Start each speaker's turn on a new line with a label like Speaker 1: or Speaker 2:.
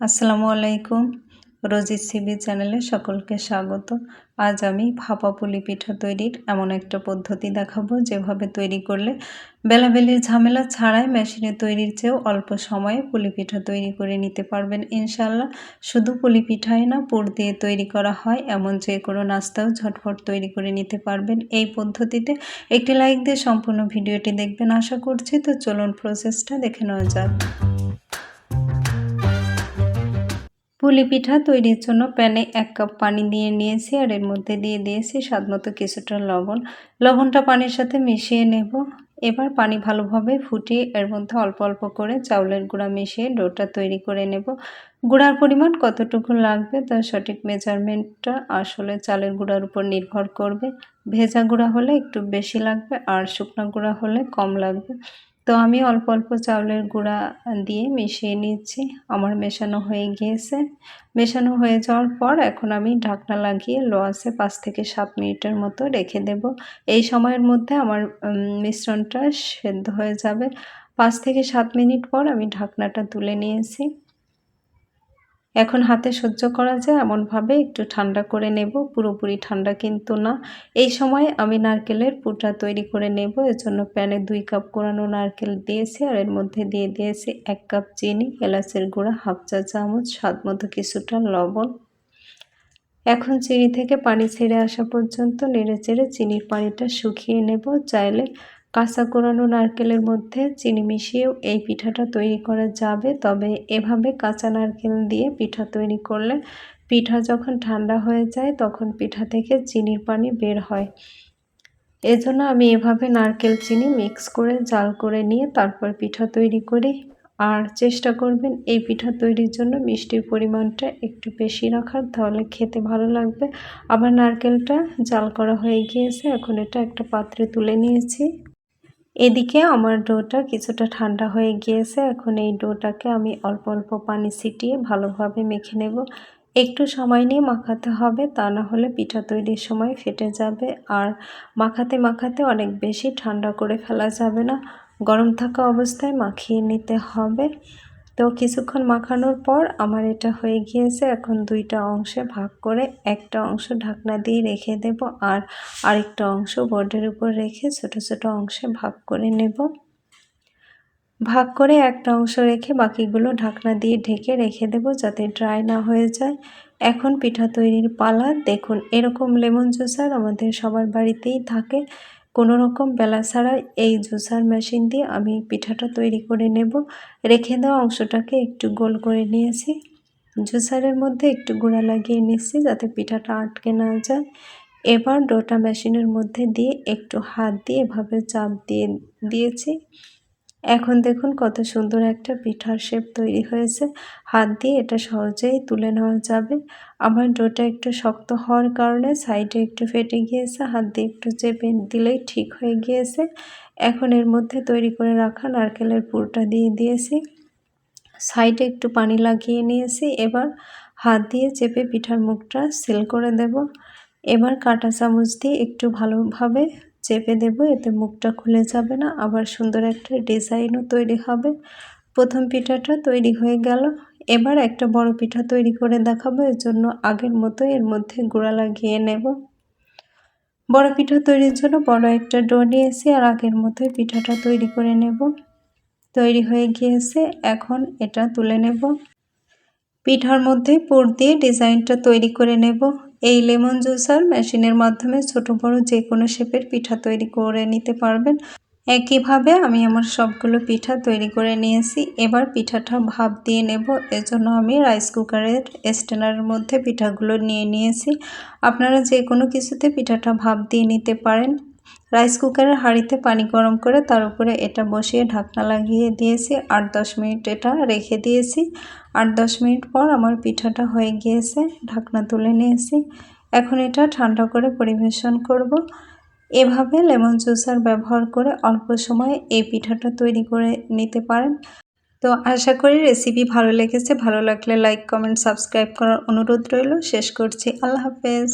Speaker 1: আসসালামু আলাইকুম। রোজি সিবি চ্যানেলে সকলকে স্বাগত। আজ আমি ভাপা পুলি পিঠা তৈরির এমন একটা পদ্ধতি দেখাবো, যেভাবে তৈরি করলে বেলাবেলির ঝামেলা ছাড়াই মেশিনে তৈরির চেয়েও অল্প সময়ে পুলি পিঠা তৈরি করে নিতে পারবেন ইনশাল্লাহ শুধু পুলি পিঠাই না, পুর দিয়ে তৈরি করা হয়, এমন যে কোনো নাস্তাও ঝটফট তৈরি করে নিতে পারবেন। এই পদ্ধতিতে একটি লাইক দিয়ে সম্পূর্ণ ভিডিওটি দেখবেন। আশা করছি তো চলুন প্রসেসটা দেখে নেওয়া যাক। পুলি পিঠা তৈরির জন্য প্যানে এক কাপ পানি দিয়ে নিয়েছি আর এর মধ্যে দিয়ে দিয়েছি স্বাদ মতো কিছুটা লবণ। লবণটা পানির সাথে মিশিয়ে নেব। এবার পানি ভালোভাবে ফুটিয়ে এর মধ্যে অল্প অল্প করে চাউলের গুঁড়া মিশিয়ে ডোটা তৈরি করে নেব। গুঁড়ার পরিমাণ কতটুকু লাগবে তার সঠিক মেজারমেন্টটা আসলে চালের গুঁড়ার উপর নির্ভর করবে। ভেজা গুঁড়া হলে একটু বেশি লাগবে আর শুকনো গুঁড়া হলে কম লাগবে। তো আমি অল্প অল্প চাউলের গুঁড়া দিয়ে মিশিয়ে নিচ্ছি। আমার মেশানো হয়ে গিয়েছে। মেশানো হয়ে যাওয়ার পর এখন আমি ঢাকনা লাগিয়ে লো আসে পাঁচ থেকে সাত মিনিটের মতো রেখে দেব। এই সময়ের মধ্যে আমার মিশ্রণটা সেদ্ধ হয়ে যাবে। পাঁচ থেকে সাত মিনিট পর আমি ঢাকনাটা তুলে নিয়েছি। এখন হাতে সহ্য করা যায়, এমনভাবে একটু ঠান্ডা করে নেব, পুরোপুরি ঠান্ডা কিন্তু না। এই সময় আমি নারকেলের পুটা তৈরি করে নেব এর জন্য প্যানে দুই কাপ কোরানো নারকেল দিয়েছি, আর এর মধ্যে দিয়ে দিয়েছি এক কাপ চিনি, এলাচের গুঁড়া, হাফ চা চামচ, স্বাদ মতো কিছুটা লবণ। এখন চিনি থেকে পানি ছেড়ে আসা পর্যন্ত নেড়ে চেড়ে চিনির পানিটা শুকিয়ে নেব। চাইলে কাঁচা কোরানো নারকেলের মধ্যে চিনি মিশিয়েও এই পিঠাটা তৈরি করা যাবে। তবে এভাবে কাঁচা নারকেল দিয়ে পিঠা তৈরি করলে পিঠা যখন ঠান্ডা হয়ে যায়, তখন পিঠা থেকে চিনির পানি বের হয়। এজন্য আমি এভাবে নারকেল চিনি মিক্স করে, জাল করে নিয়ে তারপর পিঠা তৈরি করি। আর চেষ্টা করবেন এই পিঠা তৈরির জন্য মিষ্টির পরিমাণটা একটু বেশি রাখার, তাহলে খেতে ভালো লাগবে। আবার নারকেলটা জাল করা হয়ে গিয়েছে, এখন এটা একটা পাত্রে তুলে নিয়েছি। এদিকে আমার ডোটা কিছুটা ঠান্ডা হয়ে গিয়েছে। এখন এই ডোটাকে আমি অল্প অল্প পানি ছিটিয়ে ভালোভাবে মেখে নেব। একটু সময় নিয়ে মাখাতে হবে, তা না হলে পিঠা তৈরির সময় ফেটে যাবে। আর মাখাতে মাখাতে অনেক বেশি ঠান্ডা করে ফেলা যাবে না। গরম থাকা অবস্থায় মাখিয়ে নিতে হবে। তো কিছুক্ষণ মাখানোর পর আমার এটা হয়ে গিয়েছে। এখন দুইটা অংশে ভাগ করে একটা অংশ ঢাকনা দিয়ে রেখে দেব আর আরেকটা অংশ বোর্ডের উপর রেখে ছোট ছোট অংশে ভাগ করে নেব। ভাগ করে একটা অংশ রেখে বাকিগুলো ঢাকনা দিয়ে ঢেকে রেখে দেব যাতে ড্রাই না হয়ে যায়। এখন পিঠা তৈরির পালা, দেখুন, এরকম লেমন জুসার আমাদের সবার বাড়িতেই থাকে। কোনো রকম বেলা ছাড়া এই জুসার মেশিন দিয়ে আমি পিঠাটা তৈরি করে নেব। রেখে দেওয়া অংশটাকে একটু গোল করে নিয়েছি। জুসারের মধ্যে একটু গুঁড়া লাগিয়ে নিচ্ছি যাতে পিঠাটা আটকে না যায়। এবার ডোটা মেশিনের মধ্যে দিয়ে একটু হাত দিয়ে এভাবে চাপ দিয়ে দিয়েছি। এখন দেখুন কত সুন্দর একটা পিঠার শেপ তৈরি হয়েছে। হাত দিয়ে এটা সহজেই তুলে নেওয়া যাবে। আমার ডোটা একটু শক্ত হওয়ার কারণে সাইডে একটু ফেটে গিয়েছে, হাত দিয়ে একটু চেপে দিলেই ঠিক হয়ে গিয়েছে। এখন এর মধ্যে তৈরি করে রাখা নারকেলের পুরটা দিয়ে দিয়েছি। সাইডে একটু পানি লাগিয়ে নিয়েছি, এবার হাত দিয়ে চেপে পিঠার মুখটা সেল করে দেব। এবার কাটা চামচ দিয়ে একটু ভালোভাবে চেপে দেব, এতে মুখটা খুলে যাবে না। আবার সুন্দর একটা ডিজাইনও তৈরি হবে। প্রথম পিঠাটা তৈরি হয়ে গেল। এবার একটা বড় পিঠা তৈরি করে দেখাবো। এর জন্য আগের মতো এর মধ্যে গুঁড়া লাগিয়ে নেব। বড় পিঠা তৈরির জন্য বড় একটা ডো নিয়েছি আর আগের মতোই পিঠাটা তৈরি করে নেব। তৈরি হয়ে গিয়েছে। এখন এটা তুলে নেব। পিঠার মধ্যে পুর দিয়ে ডিজাইনটা তৈরি করে নেব। এই লেমন জুসার মেশিনের মাধ্যমে ছোট, বড় যে কোনো শেপের পিঠা তৈরি করে নিতে পারবেন। একইভাবে আমি আমার সবগুলো পিঠা তৈরি করে নিয়েছি। এবার পিঠাটা ভাপ দিয়ে নেব। এজন্য আমি রাইস কুকারের স্ট্যান্ডারের মধ্যে পিঠাগুলো নিয়ে নিয়েছি। আপনারা যে কোনো কিছুতে পিঠাটা ভাপ দিয়ে নিতে পারেন। রাইস কুকারের হাঁড়িতে পানি গরম করে তার উপরে এটা বসিয়ে ঢাকনা লাগিয়ে দিয়েছি। আট দশ মিনিট এটা রেখে দিয়েছি। আট দশ মিনিট পর আমার পিঠাটা হয়ে গিয়েছে, ঢাকনা তুলে নিয়েছি। এখন এটা ঠান্ডা করে পরিবেশন করব। এভাবে লেমন জুসার ব্যবহার করে অল্প সময়ে এই পিঠাটা তৈরি করে নিতে পারেন। তো আশা করি রেসিপি ভালো লেগেছে। ভালো লাগলে লাইক কমেন্ট সাবস্ক্রাইব করার অনুরোধ রইল। শেষ করছি। আল্লাহ হাফেজ।